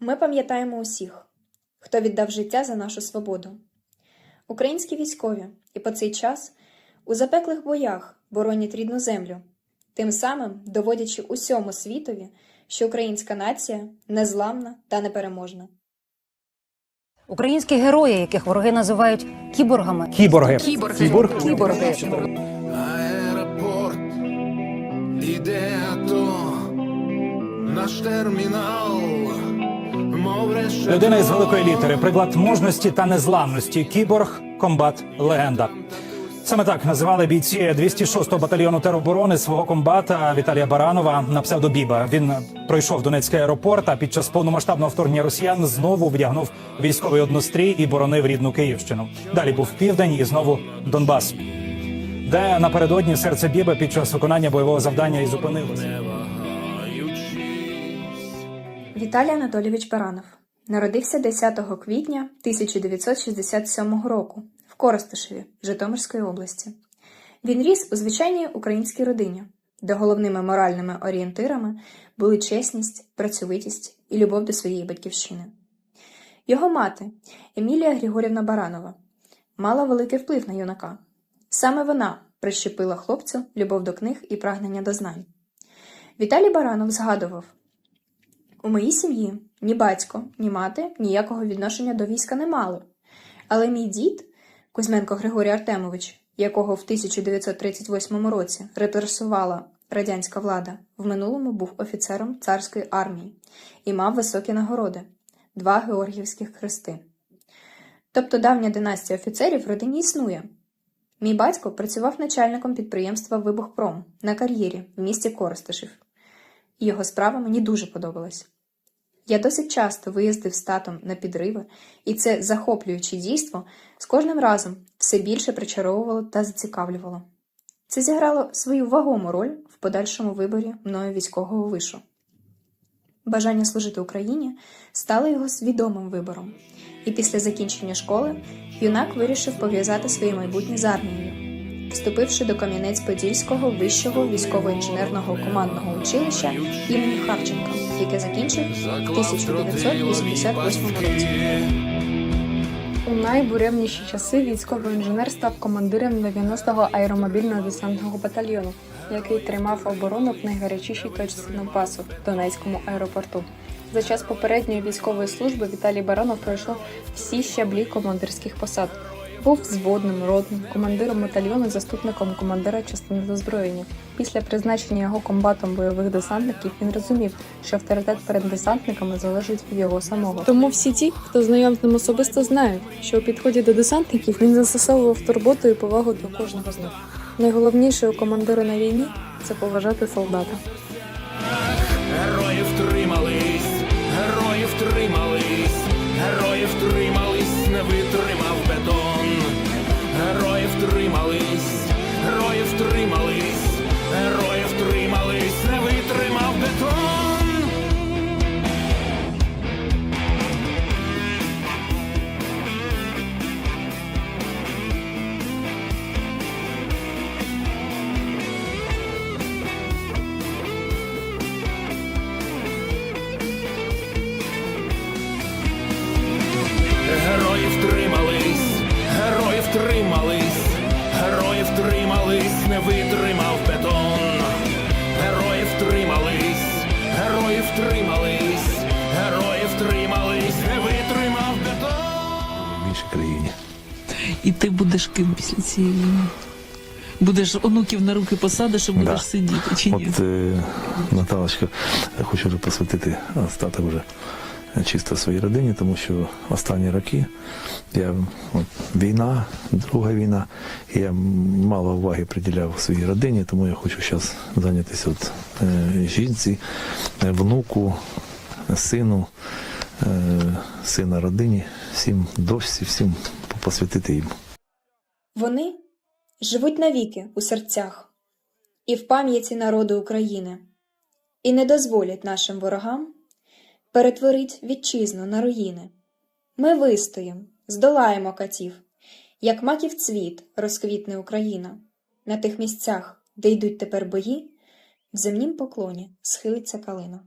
Ми пам'ятаємо усіх, хто віддав життя за нашу свободу. Українські військові і по цей час у запеклих боях боронять рідну землю, тим самим доводячи усьому світові, що українська нація незламна та непереможна. Українські герої, яких вороги називають кіборгами, Кіборги. Кіборги. Кіборг. кіборги. Аеропорт іде АТО, наш термінал. Людина із великої літери, приклад мужності та незламності. Кіборг, комбат, легенда. Саме так називали бійці 206-го батальйону тероборони свого комбата Віталія Баранова на псевдо Біба. Він пройшов Донецький аеропорт, а під час повномасштабного вторгнення росіян знову вдягнув військовий однострій і боронив рідну Київщину. Далі був південь і знову Донбас, де напередодні серце Біба під час виконання бойового завдання і зупинилося. Віталій Анатолійович Баранов народився 10 квітня 1967 року в Коростишеві Житомирської області. Він ріс у звичайній українській родині, де головними моральними орієнтирами були чесність, працьовитість і любов до своєї батьківщини. Його мати Емілія Григорівна Баранова мала великий вплив на юнака. Саме вона прищепила хлопцю любов до книг і прагнення до знань. Віталій Баранов згадував, у моїй сім'ї ні батько, ні мати ніякого відношення до війська не мали. Але мій дід, Кузьменко Григорій Артемович, якого в 1938 році репресувала радянська влада, в минулому був офіцером царської армії і мав високі нагороди два Георгіївських хрести. Тобто давня династія офіцерів в родині існує. Мій батько працював начальником підприємства Вибухпром на кар'єрі в місті Коростишів і його справа мені дуже подобалась. Я досить часто виїздив з татом на підриви, і це захоплююче дійство з кожним разом все більше причаровувало та зацікавлювало. Це зіграло свою вагому роль в подальшому виборі мною військового вишу. Бажання служити Україні стало його свідомим вибором, і після закінчення школи юнак вирішив пов'язати своє майбутнє з армією вступивши до Кам'янець-Подільського вищого військово-інженерного командного училища імені Харченка, яке закінчив в 1988 році. У найбуремніші часи військовий інженер став командиром 90-го аеромобільного десантного батальйону, який тримав оборону в найгарячішій точці Донбасу – Донецькому аеропорту. За час попередньої військової служби Віталій Баранов пройшов всі щаблі командирських посад. Був взводним, ротним, командиром батальйону, заступником командира частини дозброєння. Після призначення його комбатом бойових десантників він розумів, що авторитет перед десантниками залежить від його самого. Тому всі ті, хто знайом з ним особисто, знають, що у підході до десантників він застосовував турботу і повагу до кожного з них. Найголовніше у командира на війні це поважати солдата. Герої втримались, герої втримались, не витримав бетон. Герої втримались, герої втримались, герої втримались, не витримав бетон. в іншій країні. І ти будеш ким після цієї війни? Будеш онуків на руки посадиш і будеш Да. сидіти чи ні? От е, Наталочка, я хочу вже посвятити остаток вже чисто своїй родині, тому що останні роки я от, війна, друга війна, і я мало уваги приділяв своїй родині, тому я хочу зараз зайнятися от, е, жінці, е, внуку, сину, е, сина родині, всім дочці, всім посвятити їм. Вони живуть навіки у серцях і в пам'яті народу України, і не дозволять нашим ворогам перетворить вітчизну на руїни. Ми вистоїм, здолаємо катів, як маків цвіт розквітне Україна. На тих місцях, де йдуть тепер бої, в земнім поклоні схилиться калина.